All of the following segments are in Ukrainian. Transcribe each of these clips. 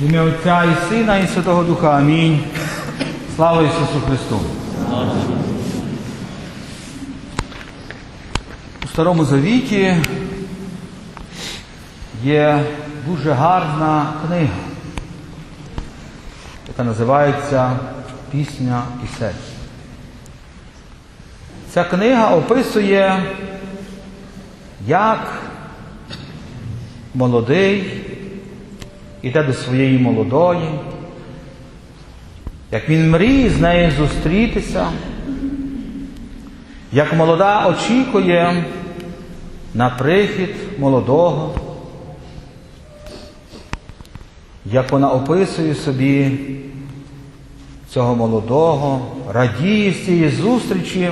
В ім'я Отця і Сина, і Святого Духа. Амінь. Слава Ісусу Христу. У Старому Завіті є дуже гарна книга, яка називається Пісня Пісень. Ця книга описує, як молодий іде до своєї молодої, як він мріє з нею зустрітися, як молода очікує на прихід молодого, як вона описує собі цього молодого, радіє з цієї зустрічі,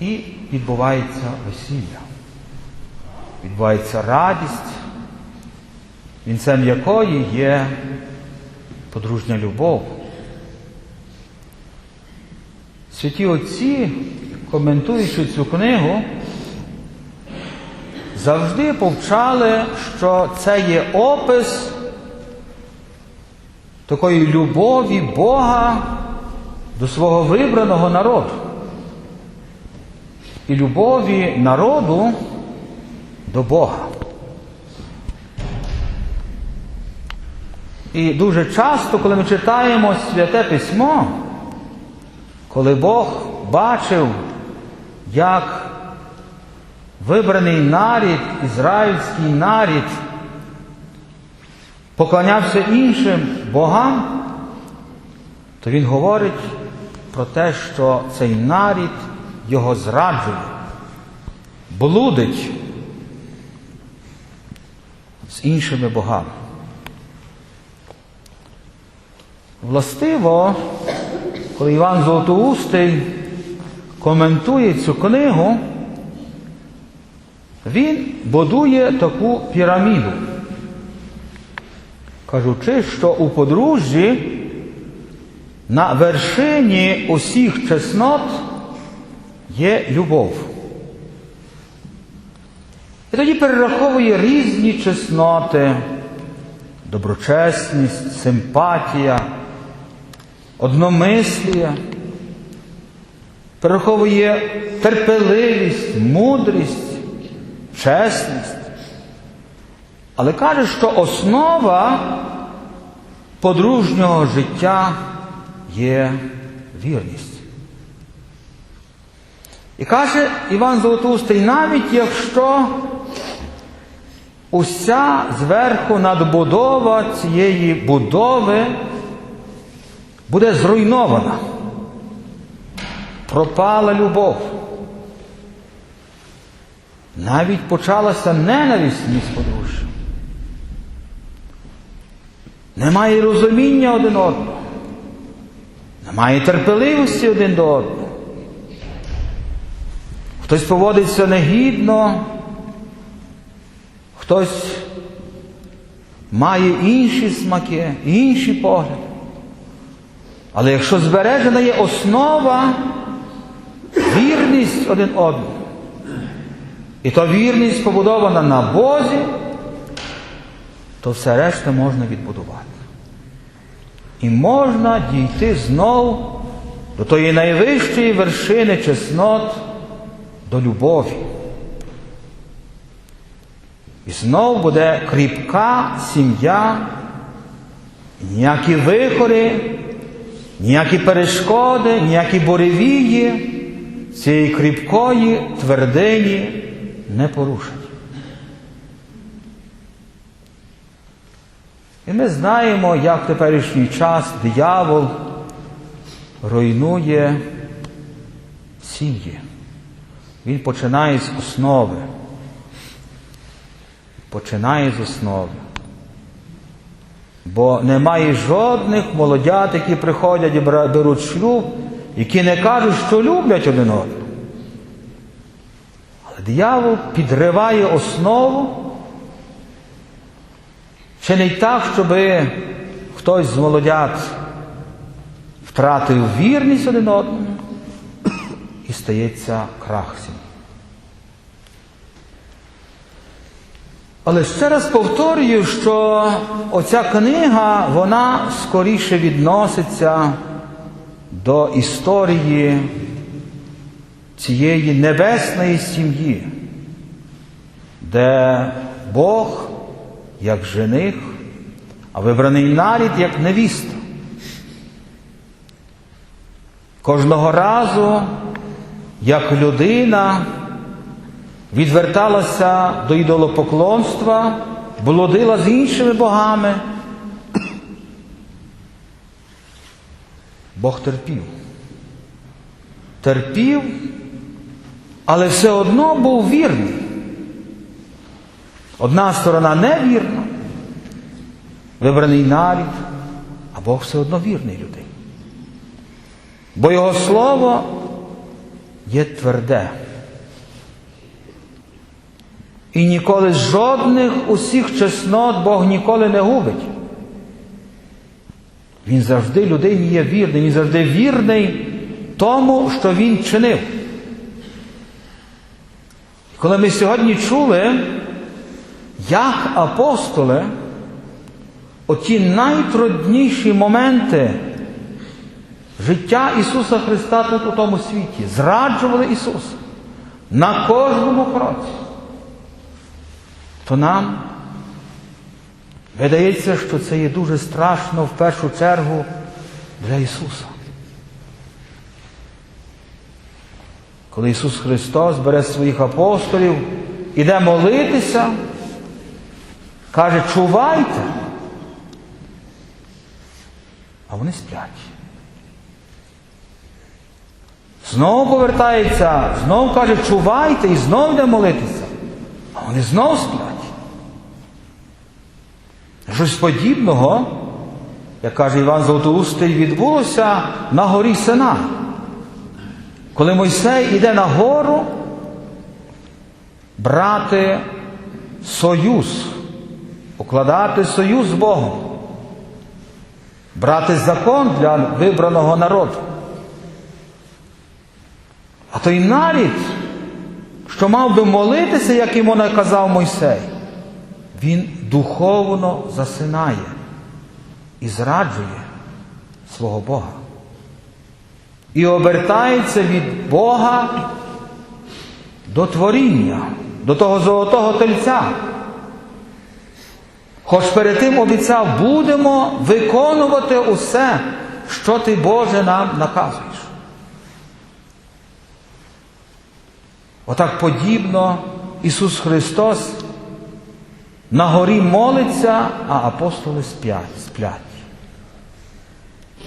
і відбувається весілля, відбувається радість, вінцем якої є подружня любов. Святі Отці, коментуючи цю книгу, завжди повчали, що це є опис такої любові Бога до свого вибраного народу. І любові народу до Бога. І дуже часто, коли ми читаємо Святе Письмо, коли Бог бачив, як вибраний нарід, ізраїльський нарід, поклонявся іншим богам, то Він говорить про те, що цей нарід його зраджує, блудить з іншими богами. Властиво, коли Іван Золотоустий коментує цю книгу, він будує таку піраміду, кажучи, що у подружжі на вершині усіх чеснот є любов. І тоді перераховує різні чесноти, доброчесність, симпатія, одномислія, перераховує терпеливість, мудрість, чесність. Але каже, що основа подружнього життя є вірність. І каже Іван Золотоустий, навіть якщо уся зверху надбудова цієї будови буде зруйнована, пропала любов, навіть почалася ненависть між подружжям. Немає розуміння один одного, немає терпеливості один до одного. Хтось поводиться негідно, хтось має інші смаки, інші погляди. Але якщо збережена є основа, вірність один одному, і то вірність побудована на Бозі, то все решта можна відбудувати. І можна дійти знов до тої найвищої вершини чеснот до любові. І знов буде кріпка сім'я, ніякі вихори, ніякі перешкоди, ніякі буревії цієї кріпкої твердині не порушать. І ми знаємо, як в теперішній час диявол руйнує сім'ї. Він починає з основи. Починає з основи. Бо немає жодних молодят, які приходять і беруть шлюб, які не кажуть, що люблять один одного. Але диявол підриває основу, чи не й так, щоб хтось з молодят втратив вірність один одному і стається крах сім'ї. Але ще раз повторюю, що оця книга, вона скоріше відноситься до історії цієї небесної сім'ї, де Бог як жених, а вибраний нарід як невіста. Кожного разу, як людина відверталася до ідолопоклонства, блудила з іншими богами, Бог терпів. Терпів, але все одно був вірний. Одна сторона невірна, вибраний нарід, а Бог все одно вірний людей. Бо Його слово є тверде. І ніколи жодних усіх чеснот Бог ніколи не губить. Він завжди людині є вірний, він завжди вірний тому, що він чинив. Коли ми сьогодні чули, як апостоли, оті найтрудніші моменти життя Ісуса Христа тут у тому світі, зраджували Ісуса на кожному кроці, то нам видається, що це є дуже страшно в першу чергу для Ісуса. Коли Ісус Христос бере своїх апостолів, іде молитися, каже, чувайте, а вони сплять. Знову повертається, знову каже, чувайте і знову йде молитися, а вони знову сплять. Щось подібного, як каже Іван Золотоустий, відбулося на горі Сина. Коли Мойсей йде на гору брати союз, укладати союз з Богом, брати закон для вибраного народу. А той нарід, що мав би молитися, як йому наказав Мойсей, він духовно засинає і зраджує свого Бога. І обертається від Бога до творіння, до того золотого тельця. Хоч перед тим обіцяв, будемо виконувати усе, що ти, Боже, нам наказуєш. Отак подібно Ісус Христос на горі молиться, а апостоли сплять, сплять.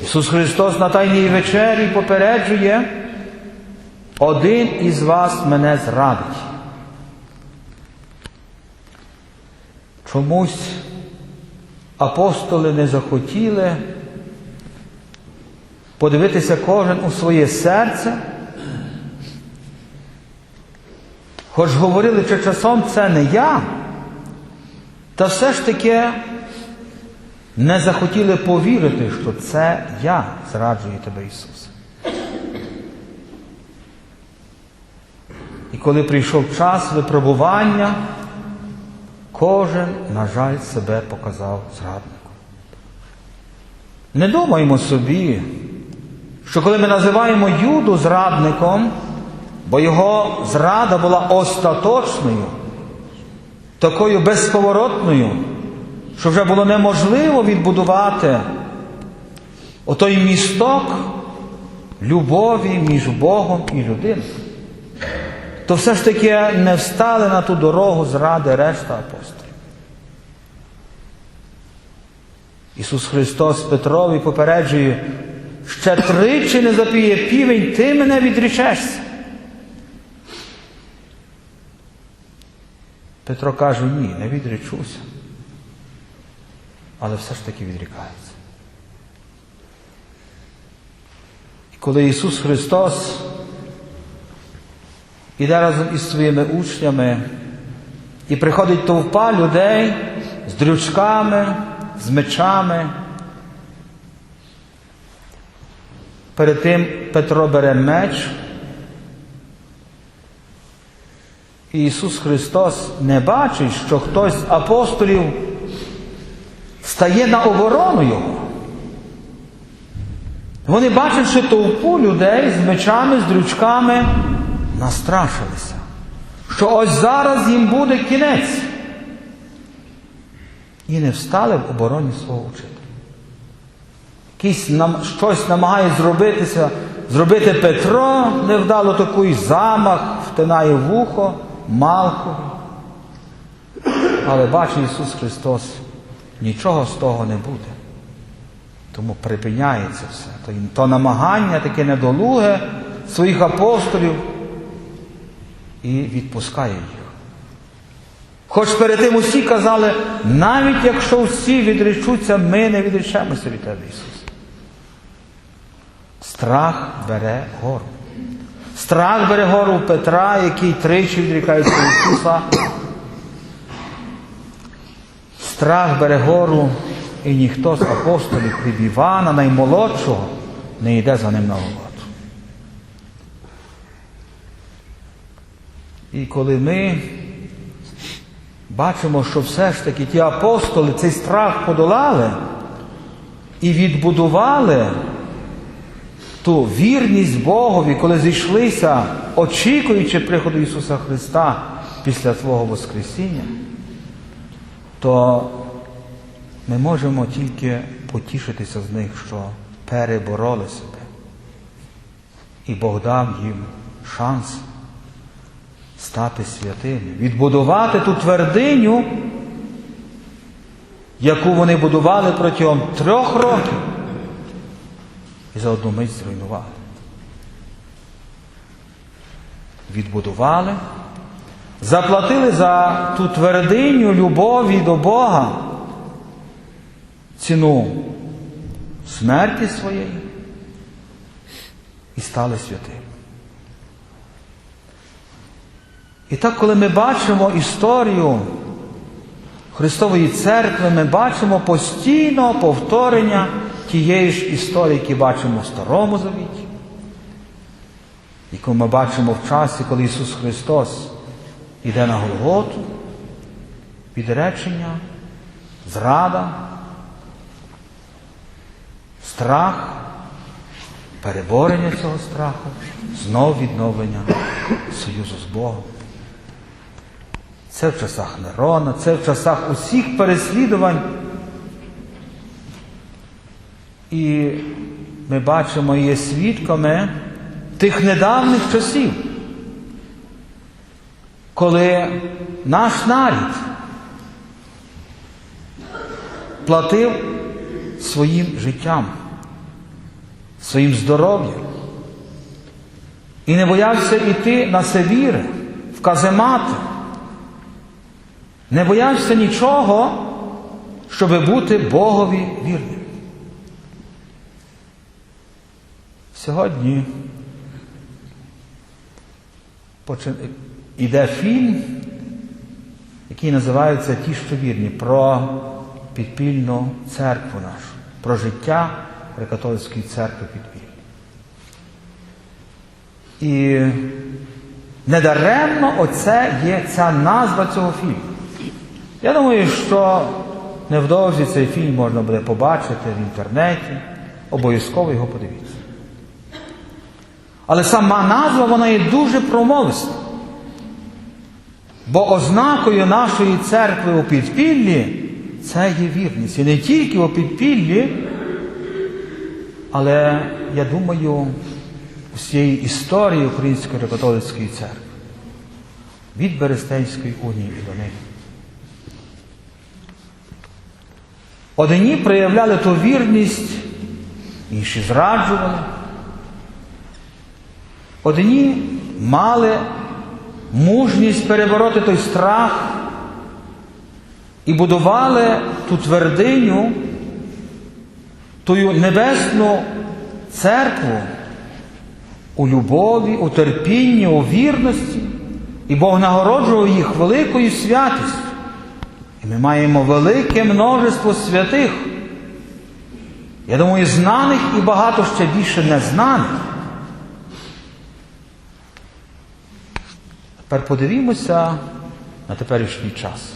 Ісус Христос на Тайній вечері попереджує, один із вас мене зрадить. Чомусь апостоли не захотіли подивитися кожен у своє серце, хоч говорили, що часом це не я, та все ж таки не захотіли повірити, що це я зраджую тебе Ісус. І коли прийшов час випробування, кожен, на жаль, себе показав зрадником. Не думаємо собі, що коли ми називаємо Юду зрадником, бо його зрада була остаточною, такою безповоротною, що вже було неможливо відбудувати отой місток любові між Богом і людиною, то все ж таки не встали на ту дорогу зради решта апостолів. Ісус Христос Петрові попереджує, ще тричі не запіє півень, ти мене відрічешся. Петро каже, ні, не відречуся. Але все ж таки відрікається. І коли Ісус Христос іде разом із своїми учнями і приходить товпа людей з дрючками, з мечами, перед тим Петро бере меч І Ісус Христос не бачить, що хтось з апостолів стає на оборону Його. Вони бачивши толпу людей з мечами, з дрючками, настрашилися, що ось зараз їм буде кінець. І не встали в обороні свого учителя. Якийсь щось намагає зробитися, зробити Петро, невдало такий замах, втинає вухо, Малкові. Але бачить Ісус Христос, нічого з того не буде. Тому припиняється все. То намагання таке недолуге своїх апостолів і відпускає їх. Хоч перед тим усі казали, навіть якщо всі відречуться, ми не відречемося від тебе, Ісус. Страх бере гору. Страх бере гору Петра, який тричі відрікається від Ісуса. Страх бере гору, і ніхто з апостолів, крім Івана, наймолодшого, не йде за ним на голод. І коли ми бачимо, що все ж таки ті апостоли цей страх подолали і відбудували ту вірність Богові, коли зійшлися, очікуючи приходу Ісуса Христа після свого Воскресіння, то ми можемо тільки потішитися з них, що перебороли себе. І Бог дав їм шанс стати святими, відбудувати ту твердиню, яку вони будували протягом трьох років і за одну мить зруйнували. Відбудували, заплатили за ту твердиню любові до Бога ціну смерті своєї і стали святими. І так, коли ми бачимо історію Христової церкви, ми бачимо постійно повторення тієї ж історії, які бачимо в Старому Завіті, яку ми бачимо в часі, коли Ісус Христос йде на Голготу, відречення, зрада, страх, переборення цього страху, знов відновлення союзу з Богом. Це в часах Нерона, це в часах усіх переслідувань. І ми бачимо є свідками тих недавніх часів, коли наш нарід платив своїм життям, своїм здоров'ям і не боявся йти на Севіри, в каземати. Не боявся нічого, щоб бути Богові вірним. Сьогодні йде фільм, який називається Ті, що вірні, про підпільну церкву нашу, про життя Греко-католицької церкви підпільної. І недаремно оце є ця назва цього фільму. Я думаю, що невдовзі цей фільм можна буде побачити в інтернеті, обов'язково його подивіться. Але сама назва вона є дуже промовиста. Бо ознакою нашої церкви у підпіллі це є вірність. І не тільки у підпіллі, але я думаю, усієї історії Української католицької церкви від Берестейської унії і до неї. Одні проявляли ту вірність, інші зраджували. Одні мали мужність перебороти той страх і будували ту твердиню, ту небесну церкву у любові, у терпінні, у вірності, і Бог нагороджував їх великою святістю. І ми маємо велике множество святих. Я думаю, знаних і багато ще більше незнаних. Тепер подивімося на теперішній час.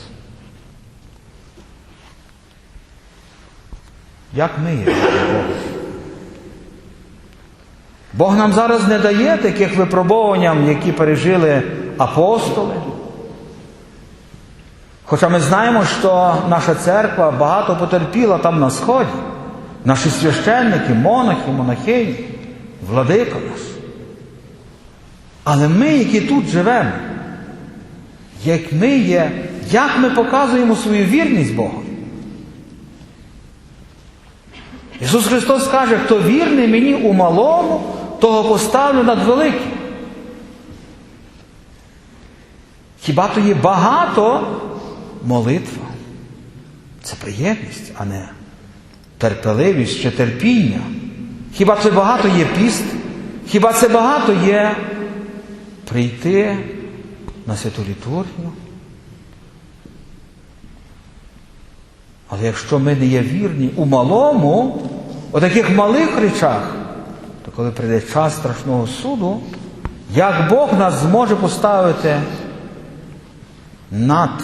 Як ми є Богом? Бог нам зараз не дає таких випробувань, які пережили апостоли. Хоча ми знаємо, що наша церква багато потерпіла там на Сході, наші священники, монахи, монахині, владика наш. Але ми, які тут живемо, як ми є, як ми показуємо свою вірність Богу? Ісус Христос каже, хто вірний мені у малому, того поставлю над великим. Хіба то є багато молитва? Це приємність, а не терпеливість чи терпіння. Хіба це багато є піст? Хіба це багато є прийти на святу літургію? Але якщо ми не є вірні у малому, у таких малих речах, то коли прийде час страшного суду, як Бог нас зможе поставити над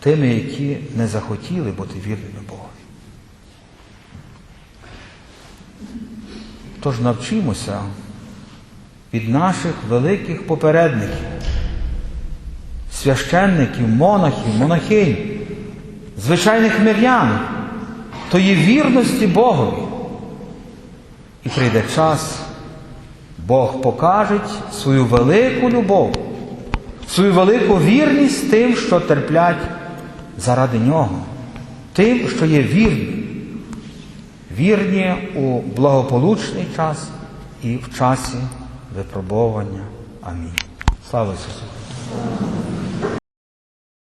тими, які не захотіли бути вірними Богові. Тож навчимося від наших великих попередників, священників, монахів, монахинь, звичайних мирян, тої вірності Богові. І прийде час, Бог покаже свою велику любов, свою велику вірність тим, що терплять заради Нього, тим, що є вірні, вірні у благополучний час і в часі випробовування. Амінь. Слава Ісусу!